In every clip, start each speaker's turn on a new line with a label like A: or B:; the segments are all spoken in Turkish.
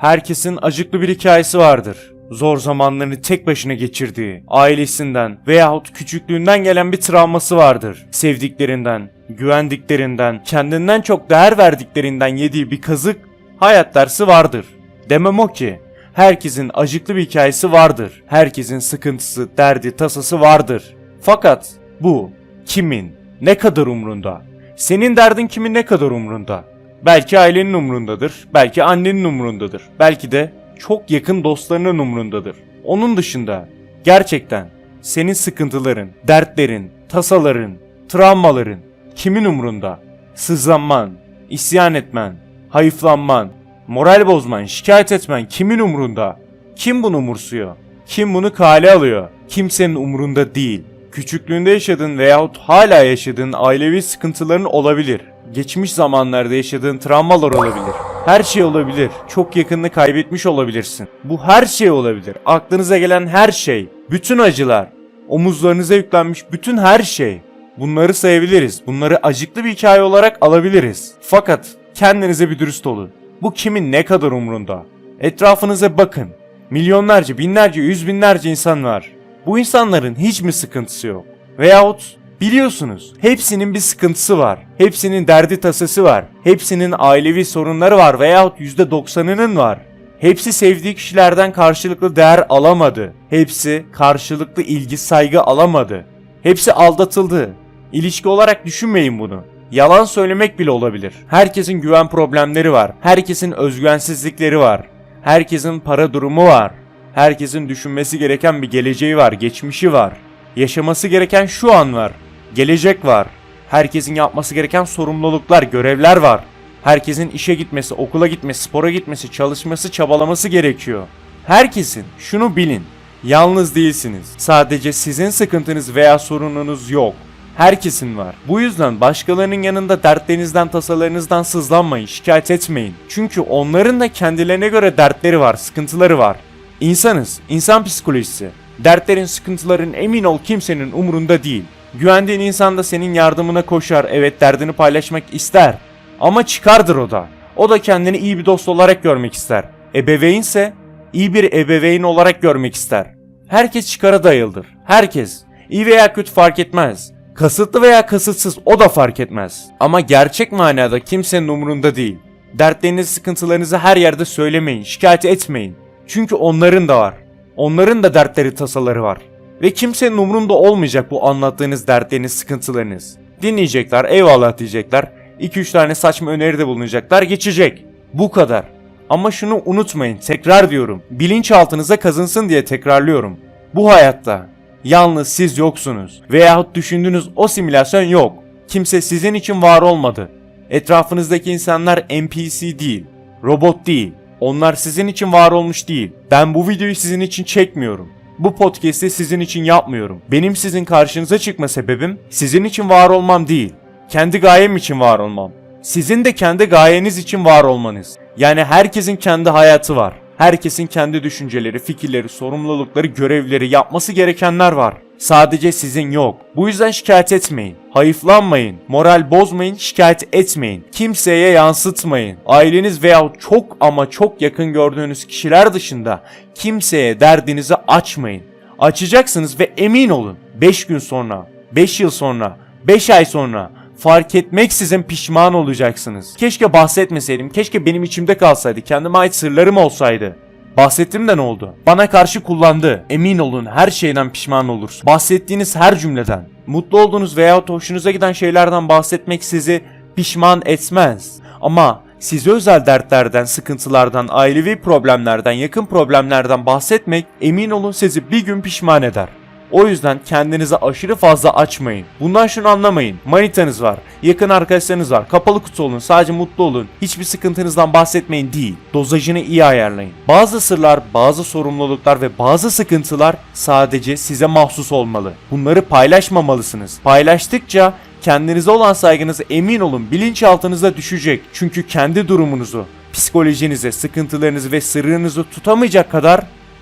A: Herkesin acıklı bir hikayesi vardır. Zor zamanlarını tek başına geçirdiği, ailesinden veyahut küçüklüğünden gelen bir travması vardır. Sevdiklerinden, güvendiklerinden, kendinden çok değer verdiklerinden yediği bir kazık hayat dersi vardır. Demem o ki herkesin acıklı bir hikayesi vardır. Herkesin sıkıntısı, derdi, tasası vardır. Fakat bu kimin, ne kadar umrunda? Senin derdin kimin ne kadar umrunda? Belki ailenin umrundadır, belki annenin umrundadır, belki de çok yakın dostlarının umrundadır. Onun dışında gerçekten senin sıkıntıların, dertlerin, tasaların, travmaların kimin umrunda? Sızlanman, isyan etmen, hayıflanman, moral bozman, şikayet etmen kimin umrunda? Kim bunu umursuyor? Kim bunu kale alıyor? Kimsenin umrunda değil. Küçüklüğünde yaşadığın veyahut hala yaşadığın ailevi sıkıntıların olabilir. Geçmiş zamanlarda yaşadığın travmalar olabilir. Her şey olabilir. Çok yakınını kaybetmiş olabilirsin. Bu her şey olabilir. Aklınıza gelen her şey. Bütün acılar. Omuzlarınıza yüklenmiş bütün her şey. Bunları sayabiliriz. Bunları acıklı bir hikaye olarak alabiliriz. Fakat kendinize bir dürüst olun. Bu kimin ne kadar umrunda? Etrafınıza bakın. Milyonlarca, binlerce, yüz binlerce insan var. Bu insanların hiç mi sıkıntısı yok? Veyahut biliyorsunuz hepsinin bir sıkıntısı var. Hepsinin derdi tasası var. Hepsinin ailevi sorunları var veyahut %90'ının var. Hepsi sevdiği kişilerden karşılıklı değer alamadı. Hepsi karşılıklı ilgi saygı alamadı. Hepsi aldatıldı. İlişki olarak düşünmeyin bunu. Yalan söylemek bile olabilir. Herkesin güven problemleri var. Herkesin özgüvensizlikleri var. Herkesin para durumu var. Herkesin düşünmesi gereken bir geleceği var, geçmişi var. Yaşaması gereken şu an var. Gelecek var. Herkesin yapması gereken sorumluluklar, görevler var. Herkesin işe gitmesi, okula gitmesi, spora gitmesi, çalışması, çabalaması gerekiyor. Herkesin şunu bilin. Yalnız değilsiniz. Sadece sizin sıkıntınız veya sorununuz yok. Herkesin var. Bu yüzden başkalarının yanında dertlerinizden, tasalarınızdan sızlanmayın, şikayet etmeyin. Çünkü onların da kendilerine göre dertleri var, sıkıntıları var. İnsanız, insan psikolojisi. Dertlerin, sıkıntıların emin ol kimsenin umurunda değil. Güvendiğin insan da senin yardımına koşar, evet derdini paylaşmak ister. Ama çıkardır o da. O da kendini iyi bir dost olarak görmek ister. Ebeveynse iyi bir ebeveyn olarak görmek ister. Herkes çıkara dayalıdır. Herkes. İyi veya kötü fark etmez. Kasıtlı veya kasıtsız o da fark etmez. Ama gerçek manada kimsenin umurunda değil. Dertlerinizi, sıkıntılarınızı her yerde söylemeyin, şikayet etmeyin. Çünkü onların da var. Onların da dertleri, tasaları var. Ve kimsenin umurunda olmayacak bu anlattığınız dertleriniz, sıkıntılarınız. Dinleyecekler, eyvallah diyecekler. 2-3 tane saçma öneride bulunacaklar, geçecek. Bu kadar. Ama şunu unutmayın, tekrar diyorum. Bilinçaltınıza kazınsın diye tekrarlıyorum. Bu hayatta yalnız siz yoksunuz. Veyahut düşündüğünüz o simülasyon yok. Kimse sizin için var olmadı. Etrafınızdaki insanlar NPC değil, robot değil. Onlar sizin için var olmuş değil. Ben bu videoyu sizin için çekmiyorum. Bu podcast'i sizin için yapmıyorum. Benim sizin karşınıza çıkma sebebim sizin için var olmam değil. Kendi gayem için var olmam. Sizin de kendi gayeniz için var olmanız. Yani herkesin kendi hayatı var. Herkesin kendi düşünceleri, fikirleri, sorumlulukları, görevleri, yapması gerekenler var. Sadece sizin yok. Bu yüzden şikayet etmeyin. Hayıflanmayın. Moral bozmayın, şikayet etmeyin. Kimseye yansıtmayın. Aileniz veya çok ama çok yakın gördüğünüz kişiler dışında kimseye derdinizi açmayın. Açacaksınız ve emin olun 5 gün sonra, 5 yıl sonra, 5 ay sonra fark etmeksizin pişman olacaksınız. Keşke bahsetmeseydim, keşke benim içimde kalsaydı, kendime ait sırlarım olsaydı. Bahsettim de ne oldu? Bana karşı kullandı. Emin olun her şeyden pişman olursun. Bahsettiğiniz her cümleden, mutlu olduğunuz veya hoşunuza giden şeylerden bahsetmek sizi pişman etmez. Ama size özel dertlerden, sıkıntılardan, ailevi problemlerden, yakın problemlerden bahsetmek emin olun sizi bir gün pişman eder. O yüzden kendinize aşırı fazla açmayın. Bundan şunu anlamayın. Manitanız var, yakın arkadaşlarınız var. Kapalı kutu olun, sadece mutlu olun. Hiçbir sıkıntınızdan bahsetmeyin değil. Dozajını iyi ayarlayın. Bazı sırlar, bazı sorumluluklar ve bazı sıkıntılar sadece size mahsus olmalı. Bunları paylaşmamalısınız. Paylaştıkça kendinize olan saygınız emin olun bilinçaltınıza düşecek. Çünkü kendi durumunuzu, psikolojinizi, sıkıntılarınızı ve sırrınızı tutamayacak kadar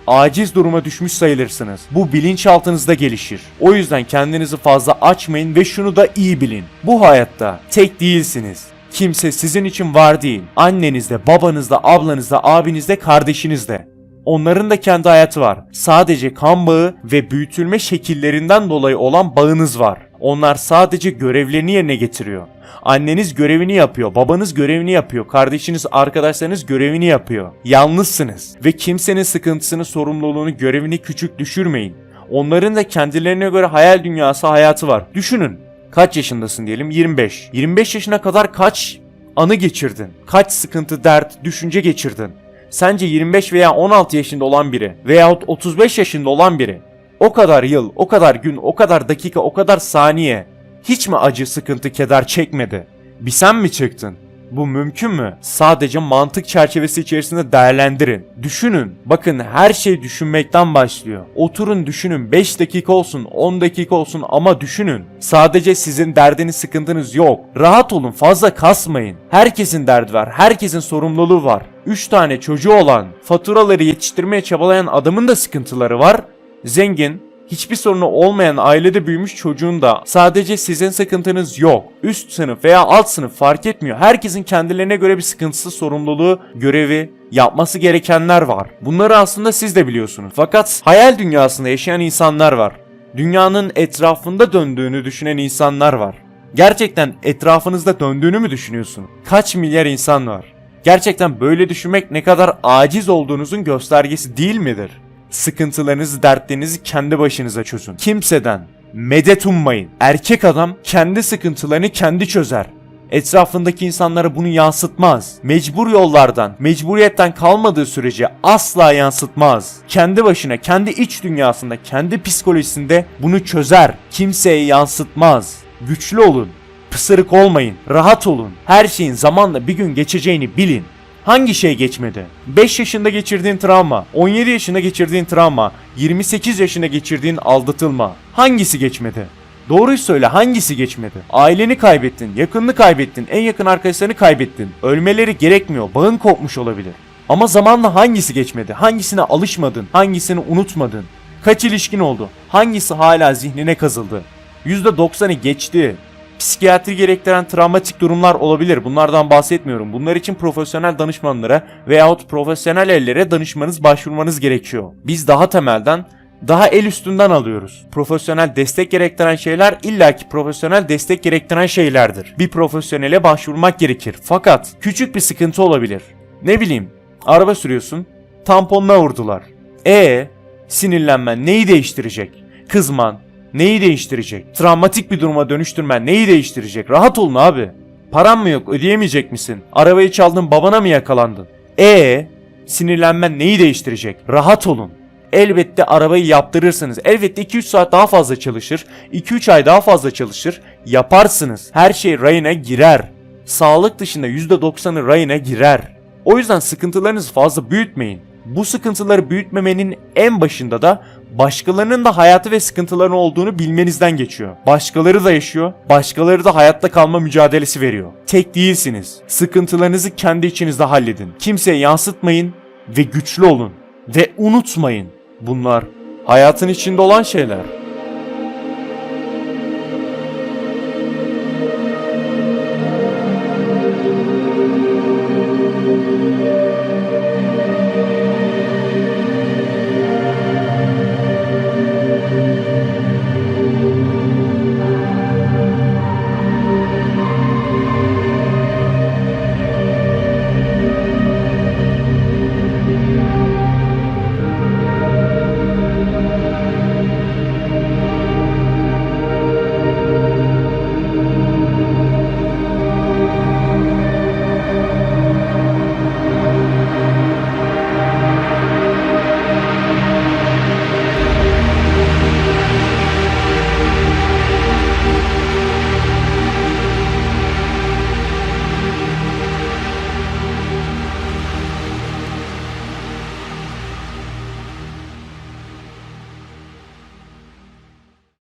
A: aciz duruma düşmüş sayılırsınız. Bu bilinçaltınızda gelişir. O yüzden kendinizi fazla açmayın ve şunu da iyi bilin. Bu hayatta tek değilsiniz. Kimse sizin için var değil. Annenizde, babanızda, ablanızda, abinizde, kardeşinizde. Onların da kendi hayatı var. Sadece kan bağı ve büyütülme şekillerinden dolayı olan bağınız var. Onlar sadece görevlerini yerine getiriyor. Anneniz görevini yapıyor, babanız görevini yapıyor, kardeşiniz, arkadaşlarınız görevini yapıyor. Yalnızsınız ve kimsenin sıkıntısını, sorumluluğunu, görevini küçük düşürmeyin. Onların da kendilerine göre hayal dünyası, hayatı var. Düşünün. Kaç yaşındasın diyelim? 25. 25 yaşına kadar kaç anı geçirdin? Kaç sıkıntı, dert, düşünce geçirdin? Sence 25 veya 16 yaşında olan biri veyahut 35 yaşında olan biri o kadar yıl, o kadar gün, o kadar dakika, o kadar saniye hiç mi acı, sıkıntı, keder çekmedi? Bir sen mi çıktın? Bu mümkün mü? Sadece mantık çerçevesi içerisinde değerlendirin. Düşünün. Bakın her şey düşünmekten başlıyor. Oturun düşünün. 5 dakika olsun, 10 dakika olsun ama düşünün. Sadece sizin derdiniz, sıkıntınız yok. Rahat olun, fazla kasmayın. Herkesin derdi var, herkesin sorumluluğu var. 3 tane çocuğu olan, faturaları yetiştirmeye çabalayan adamın da sıkıntıları var. Zengin, hiçbir sorunu olmayan ailede büyümüş çocuğun da sadece sizin sıkıntınız yok. Üst sınıf veya alt sınıf fark etmiyor. Herkesin kendilerine göre bir sıkıntısı, sorumluluğu, görevi, yapması gerekenler var. Bunları aslında siz de biliyorsunuz. Fakat hayal dünyasında yaşayan insanlar var. Dünyanın etrafında döndüğünü düşünen insanlar var. Gerçekten etrafınızda döndüğünü mü düşünüyorsun? Kaç milyar insan var? Gerçekten böyle düşünmek ne kadar aciz olduğunuzun göstergesi değil midir? Sıkıntılarınızı, dertlerinizi kendi başınıza çözün. Kimseden medet ummayın. Erkek adam kendi sıkıntılarını kendi çözer. Etrafındaki insanlara bunu yansıtmaz. Mecbur yollardan, mecburiyetten kalmadığı sürece asla yansıtmaz. Kendi başına, kendi iç dünyasında, kendi psikolojisinde bunu çözer. Kimseye yansıtmaz. Güçlü olun. Pısırık olmayın. Rahat olun. Her şeyin zamanla bir gün geçeceğini bilin. Hangi şey geçmedi? 5 yaşında geçirdiğin travma, 17 yaşında geçirdiğin travma, 28 yaşında geçirdiğin aldatılma. Hangisi geçmedi? Doğruyu söyle hangisi geçmedi? Aileni kaybettin, yakınını kaybettin, en yakın arkadaşlarını kaybettin. Ölmeleri gerekmiyor, bağın kopmuş olabilir. Ama zamanla hangisi geçmedi? Hangisine alışmadın? Hangisini unutmadın? Kaç ilişkin oldu? Hangisi hala zihnine kazıldı? %90'ı geçti. Psikiyatri gerektiren travmatik durumlar olabilir. Bunlardan bahsetmiyorum. Bunlar için profesyonel danışmanlara veyahut profesyonel ellere danışmanız, başvurmanız gerekiyor. Biz daha temelden daha el üstünden alıyoruz. Profesyonel destek gerektiren şeyler illaki profesyonel destek gerektiren şeylerdir. Bir profesyonele başvurmak gerekir. Fakat küçük bir sıkıntı olabilir. Ne bileyim, araba sürüyorsun, tamponuna vurdular. E sinirlenmen neyi değiştirecek? Kızman neyi değiştirecek? Travmatik bir duruma dönüştürmen neyi değiştirecek? Rahat olun abi. Paran mı yok ödeyemeyecek misin? Arabayı çaldın babana mı yakalandın? E sinirlenmen neyi değiştirecek? Rahat olun. Elbette arabayı yaptırırsınız. Elbette 2-3 saat daha fazla çalışır. 2-3 ay daha fazla çalışır. Yaparsınız. Her şey rayına girer. Sağlık dışında %90'ı rayına girer. O yüzden sıkıntılarınızı fazla büyütmeyin. Bu sıkıntıları büyütmemenin en başında da başkalarının da hayatı ve sıkıntıları olduğunu bilmenizden geçiyor. Başkaları da yaşıyor, başkaları da hayatta kalma mücadelesi veriyor. Tek değilsiniz. Sıkıntılarınızı kendi içinizde halledin. Kimseye yansıtmayın ve güçlü olun. Ve unutmayın bunlar hayatın içinde olan şeyler.